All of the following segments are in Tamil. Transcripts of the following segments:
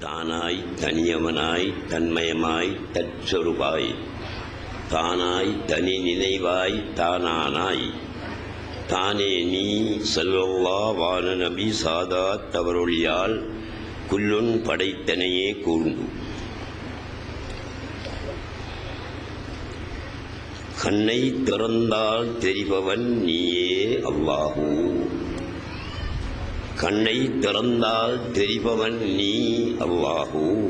தானாய் தனியவனாய் தன்மயமாய் தற்சொருபாய் தானாய் தனி நினைவாய் தானானாய். தானே நீ செல்வல்லா வான நபி சாதா தவறொழியால் குல்லுன் படைத்தனையே கூர்ந்து. கண்ணை திறந்தால் தெரிபவன் நீயே அல்லாஹூ. கண்ணை திறந்தால் தெரிபவன் நீ அல்லாஹூ.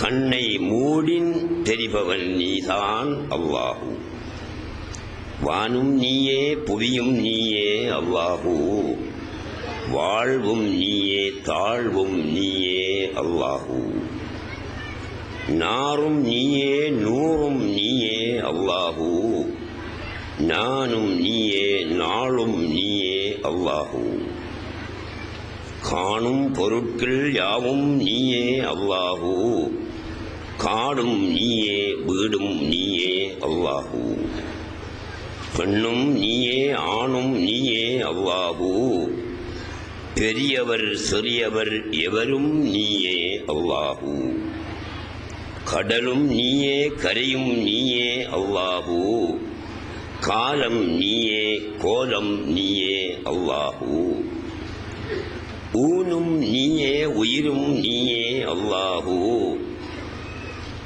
கண்ணை மூடின் தெரிபவன் நீதான் அல்லாஹூ. வானும் நீயே புவியும் நீயே அல்லாஹூ. வாழ்வும் நீயே தாழ்வும் நீயே அல்லாஹூ. நாரும் நீயே நூறும் நீயே அல்லாஹூ. நானும் நீயே நாளும் நீயே அல்லாஹூ. காணும் பொருட்கள் யாவும் நீயே அல்லாஹூ. காடும் நீயே வீடும் நீயே அல்லாஹூ. பெண்ணும் நீயே ஆணும் நீயே அல்லாஹூ. பெரியவர் சிறியவர் எவரும் நீயே அல்லாஹூ. கடலும் நீயே கரையும் நீயே அல்லாஹூ. காலம் நீயே கோலம் நீயே அல்லாஹூ. ஊனும் நீயே உயிரும் நீயே அல்லாஹூ.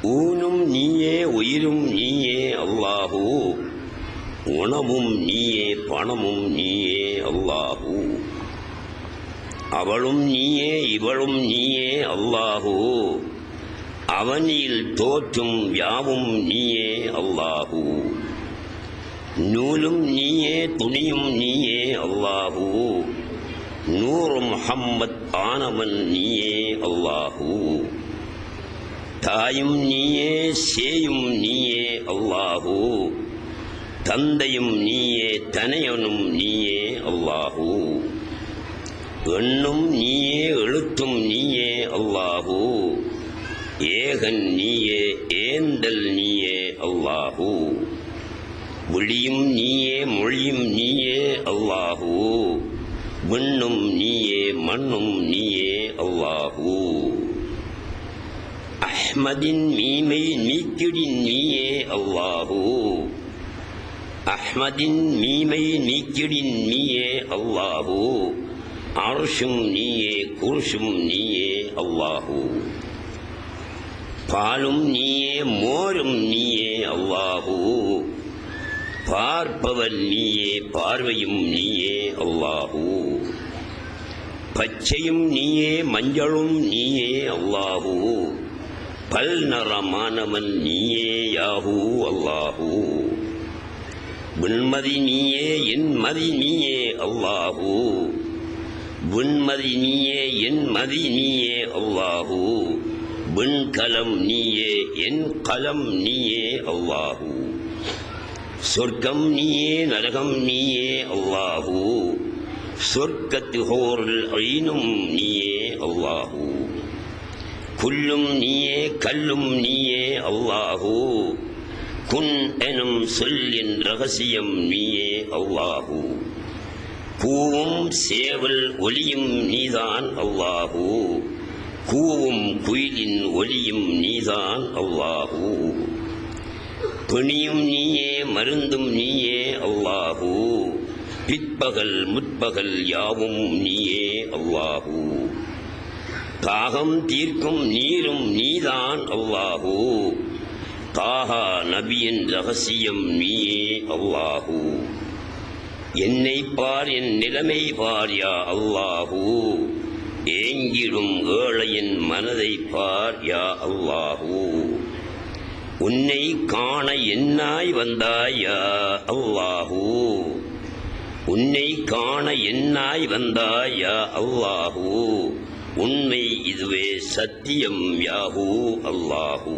ஊனும் நீயே உயிரும் நீயே அல்லாஹூ. உணவும் நீயே பணமும் நீயே அல்லாஹூ. அவளும் நீயே இவளும் நீயே அல்லாஹூ. அவனில் தோற்றும் யாவும் நீயே அல்லாஹூ. நூலும் நீயே துணியும் நீயே அல்லாஹூ. நூறு முஹம்மத் ஆனவன் நீயே அல்லாஹூ தாயும் நீயே சேயும் நீயே அல்லாஹூ தந்தையும் நீயே தனையனும் நீயே அல்லாஹூ. எண்ணும் நீயே எழுத்தும் நீயே அல்லாஹூ. ஏகன் நீயே ஏந்தல் நீயே அல்லாஹூ. ஒளியும் நீயே மொழியும் நீயே அல்லாஹூ. விண்ணும் நீயே மண்ணும் நீயே அல்லாஹூ. அஹ்மதின் மீமை நீக்கிடின் நீயே அல்லாஹூ. அஹ்மதின் மீமை நீக்கிடின் நீயே அல்லாஹூ. அர்ஷும் நீயே குர்ஷும் நீயே அல்லாஹூ. பாலும் நீயே மோரும் நீயே அல்லாஹூ. பார்ப்பவன் நீயே பார்வையும் நீயே அல்லாஹூ. பச்சையும் நீயே மஞ்சளும் நீயே அல்லாஹூ. பல் நரமானவன் நீயே யாஹூ அல்லாஹூ. உன்மதி நீயே என் மதி நீயே அல்லாஹூ. உன்மதி நீயே என் மதி நீயே அல்லாஹூ. விண்கலம் நீயே என் கலம் நீயே அல்லாஹூ. சொர்க்கம் நீயே நரகம் நீயே அல்லாஹூ. சொர்க்கத்து ஹோரில் ஐனும் நீயே அல்லாஹூ. குல்லும் நீயே கல்லும் நீயே அல்லாஹூ. குன் எனும் சொல்லின் ரகசியம் நீயே அல்லாஹூ. பூவும் சேவல் ஒலியும் நீதான் அல்லாஹூ. கூவும் குயிலின் ஒலியும் நீதான் அவ்வாஹூ பிணியும் நீயே மருந்தும் நீயே அல்லாஹூ. பிற்பகல் முற்பகல் யாவும் நீயே அல்லாஹூ. தாகம் தீர்க்கும் நீரும் நீதான் அல்லாஹூ. தாகா நபியின் ரகசியம் நீயே அல்லாஹூ. என்னை பார் என் நிலைமை பார் யா அல்லாஹூ. ஏங்கிடும் ஏழையின் மனதை பார் யா அல்லாஹூ. உன்னை காண என்னாய் வந்தாயா யா அல்லாஹூ உன்னை காண என்னாய் வந்தாயா யா அல்லாஹூ உண்மை இதுவே சத்தியம் யாஹூ அல்லாஹூ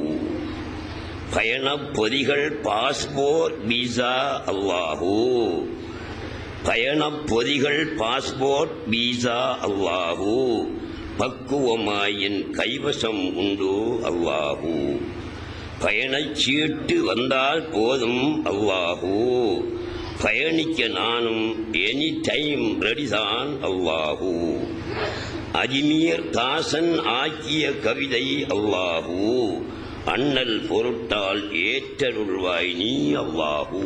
பயணப் பொதிகள் பாஸ்போர்ட் விசா அல்லாஹூ பயணப் பொதிகள் பாஸ்போர்ட் விசா அல்லாஹூ பக்குவமாயின் கைவசம் உண்டு அல்லாஹூ பயணச் சீட்டு வந்தால் போதும் அல்லாஹூ பயணிக்க நானும் எனி டைம் ரெடிதான் அல்லாஹூ அஜ்மீர் தாசன் ஆக்கிய கவிதை அல்லாஹூ அண்ணல் பொருட்டால் ஏற்றருள்வாய் நீ அல்லாஹூ